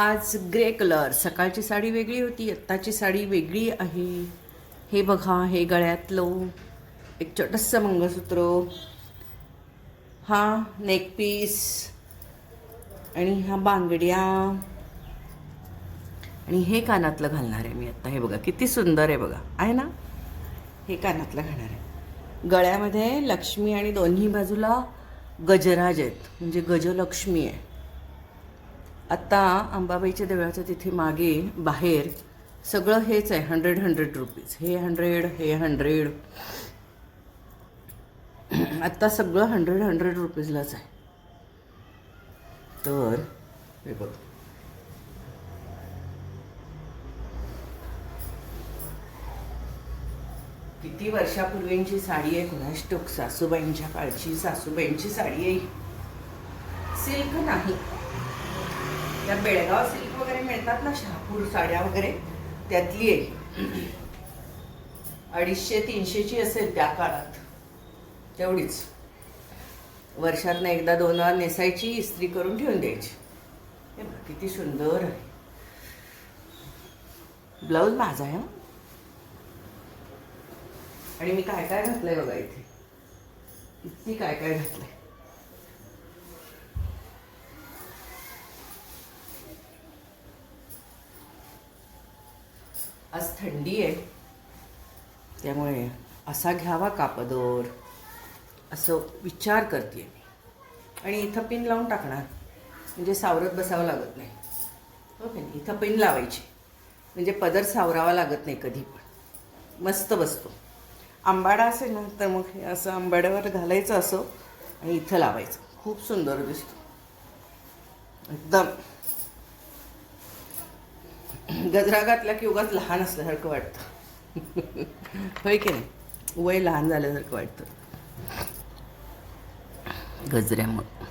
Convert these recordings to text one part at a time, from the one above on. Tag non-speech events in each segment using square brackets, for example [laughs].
आज grey colour. सकाळची साडी वेगळी होती आत्ताची साडी वेगळी आहे. हे बघा हे गळ्यातलं एक छोटंसं मंगळसूत्र. हा नेकपीस आणि ह्या बांगड्या. आणि हे कानातलं घालणार आहे मी आत्ता हे बघा किती सुंदर आहे बघा. आहे ना? हे कानातलं घालणार आहे. गळ्यामध्ये लक्ष्मी आणि दोन्ही बाजूला गजराज आहेत. म्हणजे गजलक्ष्मी आहे. आत्ता अंबाबाईच्या देवळाच्या तिथे मागे बाहेर सगळं हेच आहे हंड्रेड हंड्रेड रुपीज हे हंड्रेड हे हंड्रेड आत्ता सगळं हंड्रेड हंड्रेड रुपीजलाच आहे. तर हे बघ. किती वर्षापूर्वींची साडी आहे कुणाष्टोक सासूबाईंच्या काळची सासूबाईंची साडी आहे सिल्क नाही. त्या बेळगाव सिल्क वगैरे मिळतात ना शहापूर साड्या वगैरे त्यातली आहे अडीचशे तीनशेची असेल त्या काळात. तेवढीच. वर्षातनं एकदा दोन वेळा नेसायची इस्त्री करून ठेवून द्यायची. हे किती सुंदर आहे. ब्लाऊज माझा आहे हं. आणि मी काय काय घातलंय बघा इथे. इतकी काय काय घातलंय. आज थंडी आहे. त्यामुळे असा घ्यावा कापदोर. असं विचार करते मी. आणि इथं पिन लावून टाकणार. म्हणजे सावरत बसावं लागत नाही. हो ओके इथं पिन लावायची. म्हणजे पदर सावरावा लागत नाही कधी पण. मस्त बसतो. आंबाडा असेल ना तर मग हे असं आंबाड्यावर घालायचं असं आणि इथं लावायचं. खूप सुंदर दिसतो. एकदम. गजरा घातला की उगाच लहान असल्यासारखं वाटतं. होय की नाही? वय लहान झाल्यासारखं वाटतं. गजऱ्यामुळं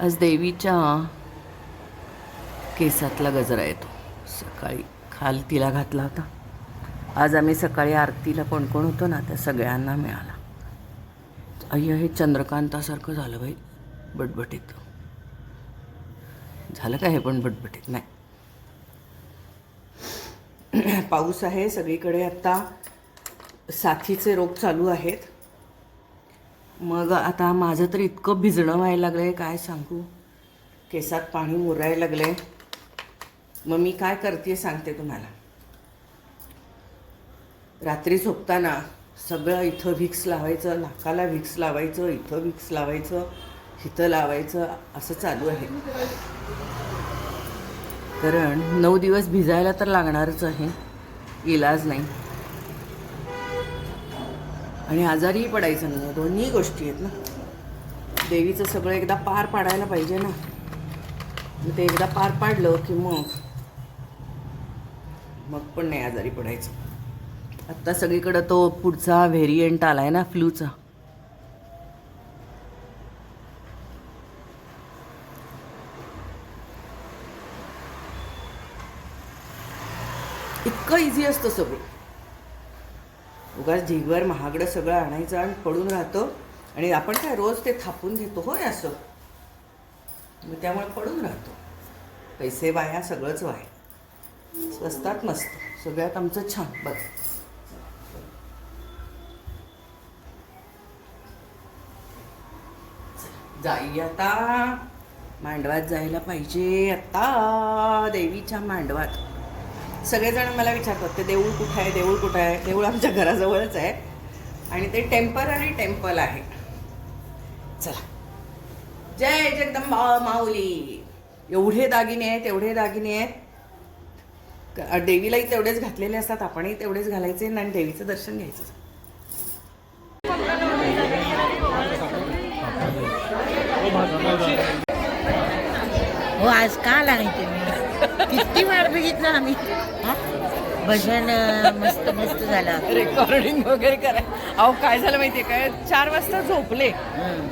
आज देवीच्या केसातला गजरा येतो. सकाळी खाल तिला घातला होता. आज आम्ही सकाळी आरतीला कोण कोण होतो ना त्या सगळ्यांना मिळाला. अय्या हे चंद्रकांतासारखं झालं बाई बटबटीत. झालं का हे पण बटबटीत? नाही. पाऊस आहे सगळीकडे आत्ता साथीचे रोग चालू आहेत. मग आता माझं तर इतकं भिजणं व्हायला लागलं आहे काय सांगू? केसात पाणी मुरायला लागलं आहे मग मी काय करते सांगते तुम्हाला. रात्री झोपताना सगळं इथं व्हिक्स लावायचं नाकाला व्हिक्स लावायचं इथं व्हिक्स लावायचं इथं लावायचं असं चालू आहे. कारण नऊ दिवस भिजायला तर लागणारच आहे. इलाज नाही. आणि आजारीही पडायचं नाही. दोन्ही गोष्टी आहेत ना. देवीचं सगळं एकदा पार पाडायला पाहिजे ना. ते एकदा पार पाडलं की मग मग पण नाही आजारी पडायचं. आत्ता सगळीकडं तो पुढचा व्हेरियंट आहे ना फ्लूचा इतकं इझी असतं सगळं. उगाच ढिगभर महागडं सगळं आणायचं आणि पडून राहतं. आणि आपण काय रोज ते थापून घेतो होय असं? मग त्यामुळे पडून राहतो. पैसे वाया सगळंच वाया. स्वस्तात मस्त. सगळ्यात आमचं छान बघ. जाई आता. मांडवात जायला पाहिजे आता. देवीच्या मांडवात. सगळेजण मला विचारतात ते देऊळ कुठं आहे? देऊळ कुठं आहे? देऊळ आमच्या घराजवळच आहे. आणि ते टेंपररी टेम्पल आहे. चला. जय जगदंबा माऊली. एवढे दागिने आहेत एवढे दागिने आहेत. देवीलाही तेवढेच घातलेले असतात आपणही तेवढेच घालायचे आणि देवीचं दर्शन घ्यायचं. हो आज का लागायचे नाही किती वाट बघितलं आम्ही? भजन मस्त मस्त झालं. रेकॉर्डिंग वगैरे कराय अहो काय झालं माहितीये काय चार वाजता झोपले.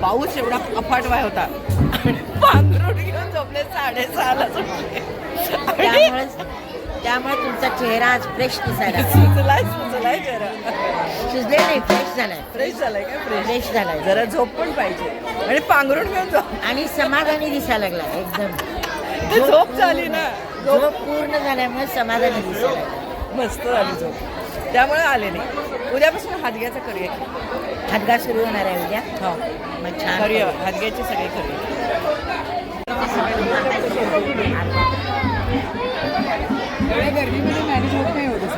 पाऊस एवढा अफाट वाय होता. आणि पांघरुण घेऊन झोपले साडेसहाला झोपले. त्यामुळे त्यामुळे तुमचा चेहरा आज फ्रेश दिसायला सुचलाय सुचलाय जरा. सुचले नाही फ्रेश झालाय. फ्रेश झालाय काय फ्रेश फ्रेश झालाय. जरा झोप पण पाहिजे. आणि पांघरुण घेऊन झोप आणि समाधानी दिसायला लागला एकदम. [laughs] ते झोप झाली ना. झोप पूर्ण झाल्यामुळे समाधानी दिसत मस्त झाली झोप. त्यामुळे आले नाही. उद्यापासून हादग्याचं करूया की. हातगा सुरू होणार आहे उद्या. हो. मग छान करूया. हादग्याची सगळे करूया. गर्दीमध्ये मॅनेज होत नाही होत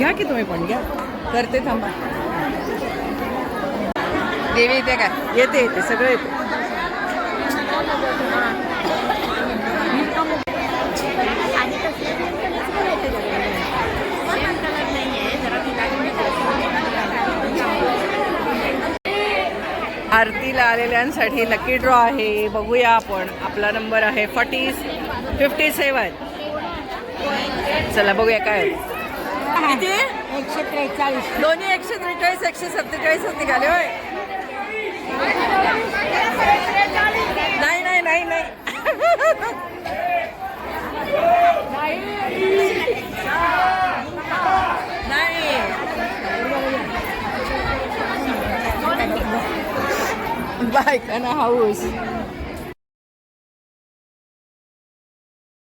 घ्या की तुम्ही पण घ्या. करते थांबा. देवी येते काय येते येते सगळं येते. आरतीला आलेल्यांसाठी लकी ड्रॉ आहे. बघूया आपण. आपला नंबर आहे फॉर्टी फिफ्टी सेवन चला बघूया काय आहे. किती? एकशे त्रेचाळीस. दोन्ही एकशे त्रेचाळीस एकशे सत्तेचाळीस निघाले होय. नाही नाही नाही नाही. नाही. बायकांना हाऊस.